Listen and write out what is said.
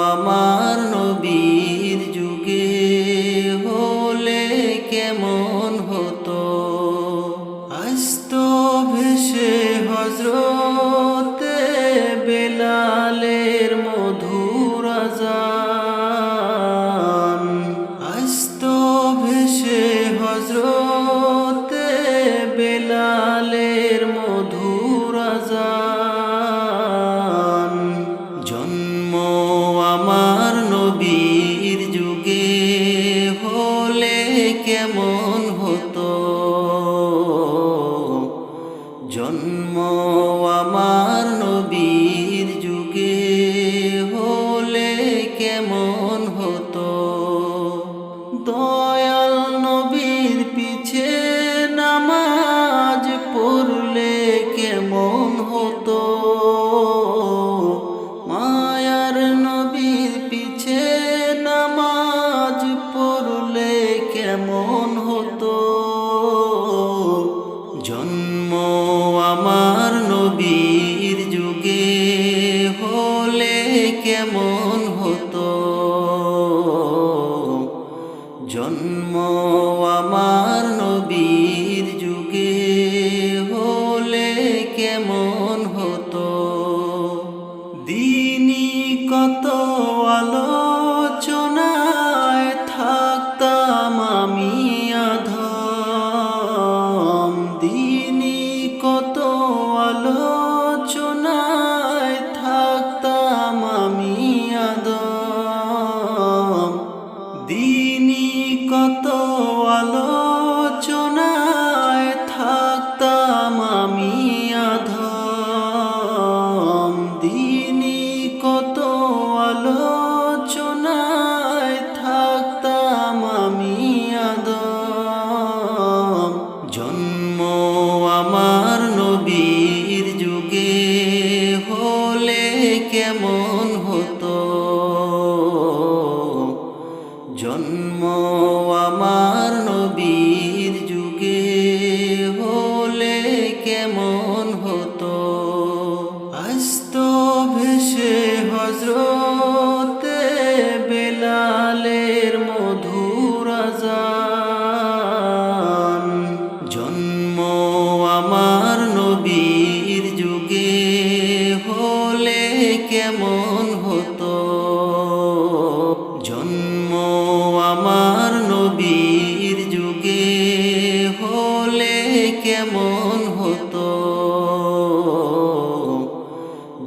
আমার নবী। কেমন? হতো। কত কেমন হতো? আস্ত ভেসে হজরতে বেলালের মধুর জন্ম আমার নবী